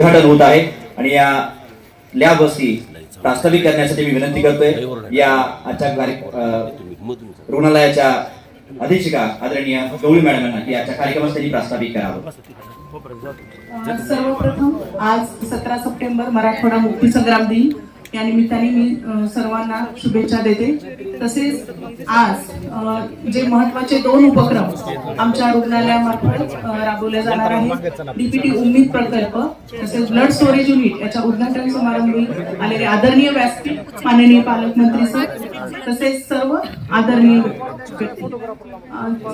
उद्घाटन होत आहे. आणि या लॅब वस्ती प्रास्ताविक करण्यासाठी मी विनंती करतोय. या आजच्या रुग्णालयाच्या अधीक्षिका आदरणीय गवळी मॅडम यांना की आजच्या कार्यक्रमासाठी प्रास्ताविक करावं. सर्वप्रथम आज सतरा सप्टेंबर मराठवाडा मुक्ती संग्राम दिन. या निमित्ताने मी सर्वांना शुभेच्छा देते. तसेच आज जे महत्त्वाचे दोन उपक्रम आमच्या रुग्णालयामार्फत राबवले जाणार आहेत. डीपीटी उम्मीद प्रकल्प तसेच ब्लड स्टोरेज युनिट याच्या उद्घाटन समारंभी आलेले आदरणीय व्यासपीठ माननीय पालकमंत्री सर तसेच सर्व आदरणीय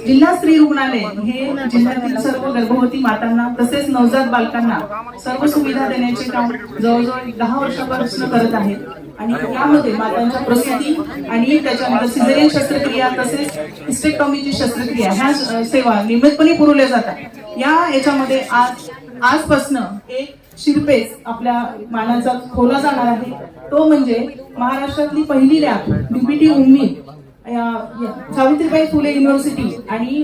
जिल्हा स्त्री रुग्णालय हे जिल्ह्यातील सर्व गर्भवती मातांना तसेच नवजात बालकांना सर्व सुविधा देण्याचे काम जवळजवळ दहा वर्षापासून करत आहे. आणि यामध्ये मातांच्या प्रसूती आणि त्याच्यानंतर सिझेरियन शस्त्रक्रिया तसेच हिस्टेक्टॉमीची शस्त्रक्रिया ह्या सेवा नियमितपणे पुरवल्या जातात. या याच्यामध्ये आज आजपासून एक शिरपेच आपल्या मानाचा खोला जाणार आहे. तो म्हणजे महाराष्ट्रातली पहिली lab DPT Umeed. Savitribai Phule university आणि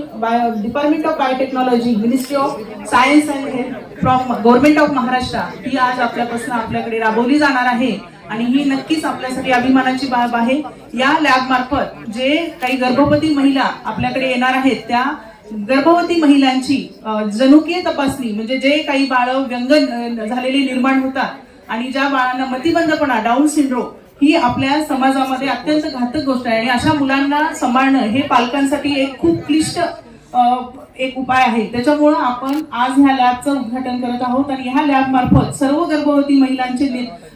department of biotechnology ministry of science and health from government of Maharashtra ही आज आपल्यापासून आपल्याकडे राबवली जाणार आहे. आणि ही नक्कीच आपल्यासाठी अभिमानाची बाब आहे. या लॅब मार्फत जे काही गर्भवती महिला आपल्याकडे येणार आहेत त्या गर्भवती महिलांची जनुकीय तपासणी म्हणजे जे काही बाळ व्यंग झालेले निर्माण होतात आणि ज्या बाळांना मतिबंधपणा डाऊन सिंड्रोम ही आपल्या समाजामध्ये अत्यंत घातक गोष्ट आहे. आणि अशा मुलांना सांभाळणं हे पालकांसाठी एक खूप क्लिष्ट एक उपाय आहे. त्याच्यामुळं आपण आज ह्या लॅबचं उद्घाटन करत आहोत आणि ह्या लॅब मार्फत सर्व गर्भवती महिलांचे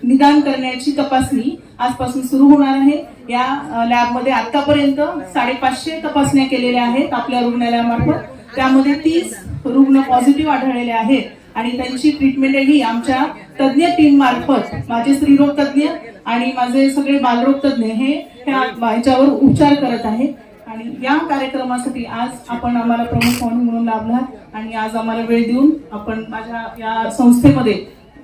निदान करण्याची तपासणी आजपासून सुरू होणार आहे. या लॅबमध्ये आतापर्यंत साडेपाचशे तपासण्या केलेल्या आहेत आपल्या रुग्णालयामार्फत. त्यामध्ये तीस रुग्ण पॉझिटिव्ह आढळलेले आहेत आणि त्यांची ट्रीटमेंटही आमच्या तज्ज्ञ टीम मार्फत माझे स्त्रीरोग तज्ज्ञ आणि माझे सगळे बालरोग तज्ज्ञ हे ह्याच्यावर याच्यावर उपचार करत आहेत. आणि या कार्यक्रमासाठी आज आपण आम्हाला प्रमुख पाहुणे म्हणून लाभलात आणि आज आम्हाला वेळ देऊन आपण माझ्या या संस्थेमध्ये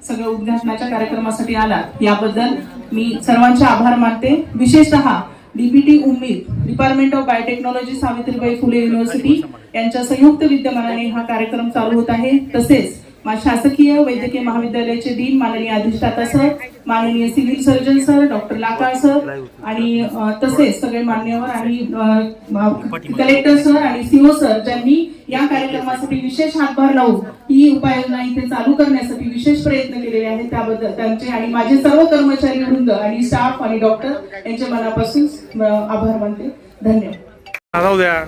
सगळं उद्घाटनाच्या कार्यक्रमासाठी आलात. याबद्दल मी सर्वांचे आभार मानते. विशेषतः DBT Umeed department of biotechnology Savitribai Phule university यांच्या संयुक्त विद्यमानाने हा कार्यक्रम चालू होत आहे. तसेच शासकीय वैद्यकीय महाविद्यालयाचे डीन माननीय अधिष्ठाता सर माननीय civil surgeon sir doctor Lakal sir आणि तसेच सगळे मान्यवर आणि कलेक्टर सर आणि सीओ सर ज्यांनी या कार्यक्रमासाठी विशेष हातभार लावून ही उपाययोजना इथे चालू करण्यासाठी विशेष प्रयत्न केलेले आहेत. त्याबद्दल त्यांचे आणि माझे सर्व कर्मचारी वृंद आणि स्टाफ आणि डॉक्टर यांचे मनापासून आभार मानते. धन्यवाद राहू द्या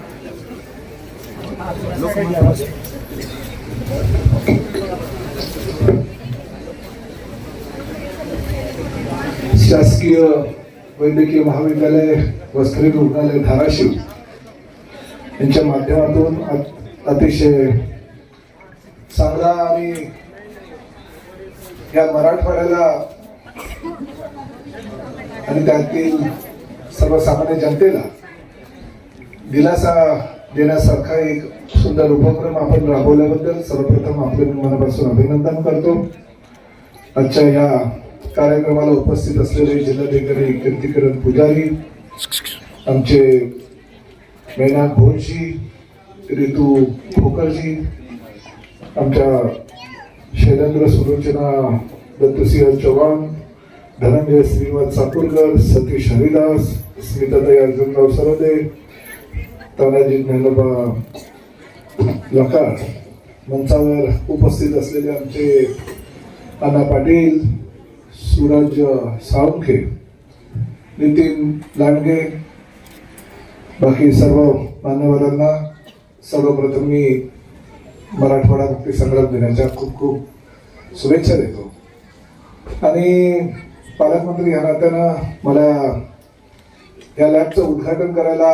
शासकीय वैद्यकीय महाविद्यालय वस्त्री रुग्णालय धाराशिव यांच्या माध्यमातून अतिशय चांगला आणि या मराठवाड्याला आणि त्यातील सर्वसामान्य जनतेला दिलासा देण्यासारखा एक सुंदर उपक्रम आपण राबवल्याबद्दल सर्वप्रथम आपले मनापासून अभिनंदन करतो. आजच्या या कार्यक्रमाला उपस्थित असलेले जिल्हाधिकारी कीर्तिकरण पुजारी आमचे मैनाथ भोजजी रितू खोकरजी आमच्या शैलेंद्र सुलोचना दत्तसिंह चव्हाण धनंजय श्रीनिवास चाकूरकर सतीश हरिदास स्मिताताई अर्जुनराव सरदे तानाजी ज्ञानोबा लकार मंचावर उपस्थित असलेले आमचे अण्णा पाटील सूरज साळुंखे नितीन लांडगे बाकी सर्व मान्यवरांना सर्वप्रथम मी मराठवाडा मुक्ती संग्राम दिनाच्या खूप खूप शुभेच्छा देतो. आणि पालकमंत्री या नात्यानं मला या लॅबचं उद्घाटन करायला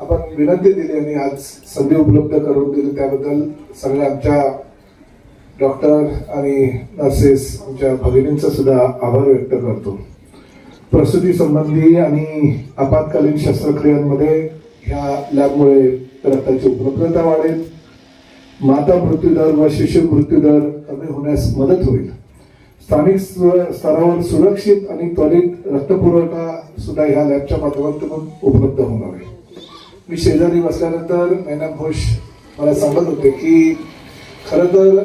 आपण विनंती दिली आणि आज संधी उपलब्ध करून दिली. त्याबद्दल सगळ्या आमच्या डॉक्टर आणि नर्सेस आमच्या भगिनींचा सुद्धा आभार व्यक्त करतो. प्रसूती संबंधी आणि आपत्कालीन शस्त्रक्रियांमध्ये ह्या लॅबमुळे रक्ताची उपलब्धता वाढेल. माता मृत्यूदर व शिशु मृत्यूदर कमी होण्यास मदत होईल. स्थानिक स्तरावर सुरक्षित आणि त्वरित रक्तपुरवठा सुद्धा ह्या लॅबच्या माध्यमातून उपलब्ध होणार आहे. मी शेजारी बसल्यानंतर मैना घोष मला सांगत होते की खरं तर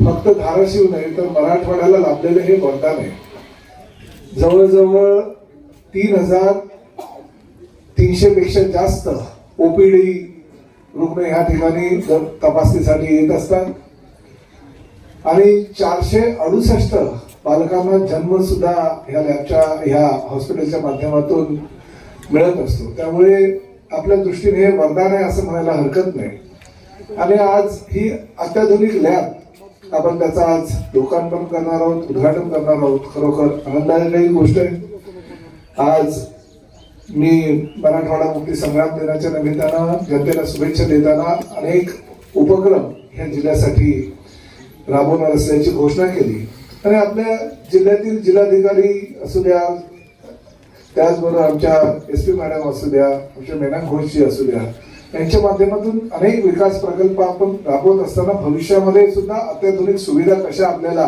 फक्त धाराशिव नाही तर मराठवाड्याला लाभलेलं हे वरदान आहे. जवळजवळ तीन हजार तीनशे पेक्षा जास्त ओपीडी रुग्ण ह्या ठिकाणी तपासणीसाठी येत असतात. आणि चारशे अडुसष्ट बालकांना जन्म सुद्धा ह्या लॅबच्या ह्या हॉस्पिटलच्या माध्यमातून मिळत असतो. त्यामुळे आपल्या दृष्टीने हे वरदान आहे असं म्हणायला हरकत नाही. आणि आज ही अत्याधुनिक लॅब आपण त्याचा आज लोकार्पण करणार आहोत उद्घाटन करणार आहोत. खरोखर आनंदाची गोष्ट आहे. आज मी मराठवाडा मुक्ती संग्राम दिनाच्या निमित्तानं जनतेला शुभेच्छा देताना अनेक उपक्रम ह्या जिल्ह्यासाठी राबवणार असल्याची घोषणा केली. आणि आपल्या जिल्ह्यातील जिल्हाधिकारी असू द्या त्याचबरोबर आमच्या एस पी मॅडम असू द्या आमच्या मेना घोषजी असू द्या त्यांच्या माध्यमातून अनेक विकास प्रकल्प आपण राबवत असताना भविष्यामध्ये सुद्धा अत्याधुनिक सुविधा कशा आपल्याला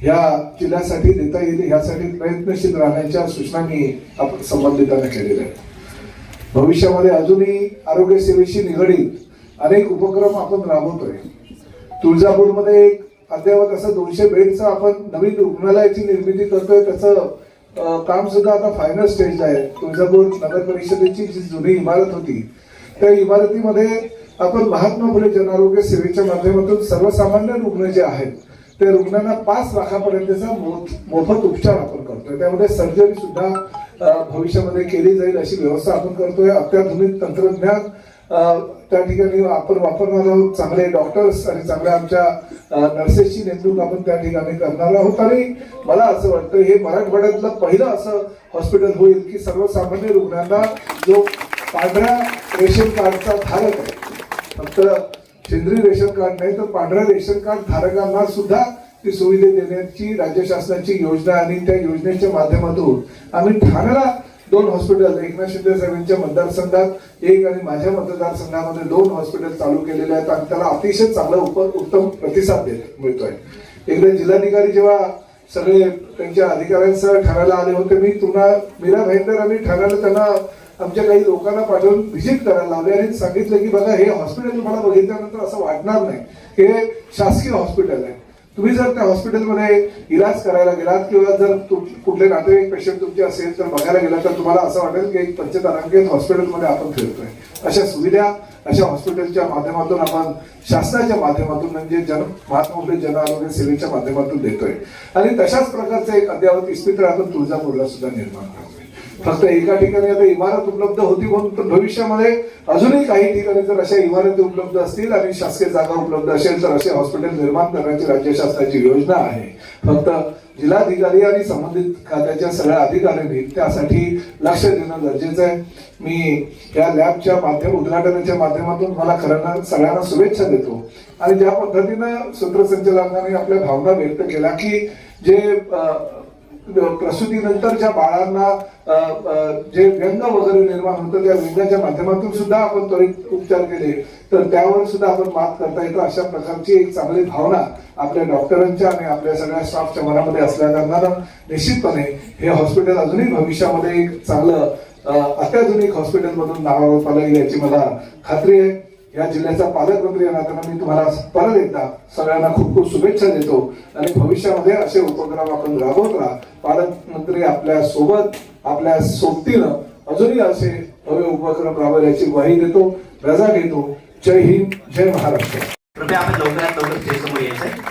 ह्या जिल्ह्यासाठी देता येईल ह्यासाठी प्रयत्नशील राहण्याच्या सूचना मी आपण संबंधितांना केलेल्या आहेत. भविष्यामध्ये अजूनही आरोग्य सेवेशी निगडीत अनेक उपक्रम आपण राबवतोय. तुळजापूरमध्ये एक अद्ययावत असं दोनशे बेडचं आपण नवीन रुग्णालयाची निर्मिती करतोय त्याचं काम सुद्धा आता फायनल स्टेजला आहे. तुळजापूर नगर परिषदेची जी जुनी इमारत होती त्या इमारतीमध्ये आपण महात्मा फुले जनआरोग्य सेवेच्या माध्यमातून सर्वसामान्य रुग्ण जे आहेत ते रुग्णांना पाच लाखापर्यंतचा मो- मोफत उपचार आपण करतोय. त्यामध्ये सर्जरी सुद्धा भविष्यामध्ये केली जाईल अशी व्यवस्था आपण करतोय. अत्याधुनिक तंत्रज्ञान त्या ठिकाणी आपण वापरणार आहोत. चांगले डॉक्टर्स आणि चांगल्या आमच्या नर्सेसची नेमणूक आपण त्या ठिकाणी करणार आहोत. आणि मला असं वाटतं हे मराठवाड्यातलं पहिलं असं हॉस्पिटल होईल की सर्वसामान्य रुग्णांना जो पांढऱ्या रेशन कार्डचा धारक आहे. फक्त सेंद्रिय रेशन कार्ड नाही तर पांढऱ्या रेशन कार्ड धारकांना सुद्धा ती सुविधा देण्याची राज्य शासनाची योजना आणि त्या योजनेच्या माध्यमातून आम्ही ठाण्याला दोन हॉस्पिटल एकनाथ शिंदे साहेबांच्या मतदारसंघात एक आणि माझ्या मतदारसंघामध्ये दोन हॉस्पिटल चालू केलेले आहेत. आणि त्याला अतिशय चांगला उप उत्तम प्रतिसाद देत मिळतोय. एकदा जिल्हाधिकारी जेव्हा सगळे त्यांच्या अधिकाऱ्यांसह ठाण्याला आले होते मी तुला मीरा भाईंदर आणि ठाण्याला त्यांना आमच्या काही लोकांना पाठवून व्हिजिट करायला लावले आणि सांगितलं की बघा हे हॉस्पिटल तुम्हाला बघितल्यानंतर असं वाटणार नाही. हे शासकीय हॉस्पिटल आहे. तुम्ही जर त्या हॉस्पिटलमध्ये इलाज करायला गेलात किंवा जर कुठले नातेवाईक पेशंट तुमचे असेल तर बघायला गेला तर तुम्हाला असं वाटेल की एक पंचतारांकित हॉस्पिटलमध्ये आपण फिरतोय. अशा सुविधा अशा हॉस्पिटलच्या माध्यमातून आपण शासनाच्या माध्यमातून म्हणजे जन महात्मा जन आरोग्य सेवेच्या माध्यमातून देतोय. आणि तशाच प्रकारचं एक अद्यावत इस्पितळ आपण तुळजापूरला सुद्धा निर्माण करतोय. फक्त एका ठिकाणी आता इमारत उपलब्ध होती म्हणून तर भविष्यामध्ये अजूनही काही ठिकाणी जर अशा इमारती उपलब्ध असतील आणि शासकीय जागा उपलब्ध असेल तर असे हॉस्पिटल निर्माण करण्याची राज्य शासनाची योजना आहे. फक्त जिल्हाधिकारी आणि संबंधित खात्याच्या सगळ्या अधिकाऱ्यांनी त्यासाठी लक्ष देणं गरजेचं आहे. मी या लॅबच्या माध्यम उद्घाटनाच्या माध्यमातून मला खऱ्यांना सगळ्यांना शुभेच्छा देतो. आणि ज्या पद्धतीनं सूत्रसंचालकांनी आपल्या भावना व्यक्त केल्या की जे प्रसूतीनंतरच्या प्रसूतीनंतर ज्या बाळांना जे व्यंग वगैरे निर्माण होतं त्या व्यंगाच्या माध्यमातून सुद्धा आपण त्वरित उपचार केले. तर त्यावर सुद्धा आपण मात करता येतो अशा प्रकारची एक चांगली भावना आपल्या डॉक्टरांच्या आणि आपल्या सगळ्या स्टाफच्या मनामध्ये असल्या कारणानं निश्चितपणे हे हॉस्पिटल अजूनही भविष्यामध्ये एक चांगलं अत्याधुनिक हॉस्पिटल नावावर नावारूपाला येईल याची मला खात्री आहे. या जिल्ह्याचा पालकमंत्री या नात्यानं मी तुम्हाला परत एकदा सगळ्यांना खूप खूप शुभेच्छा देतो. आणि भविष्यामध्ये असे उपक्रम आपण राबवत राहा. पालकमंत्री आपल्यासोबत आपल्या सोबतीनं अजूनही असे नवे उपक्रम राबवल्याची ग्वाही देतो रजा घेतो. जय हिंद जय महाराष्ट्र. कृपया आपण लवकरात लवकर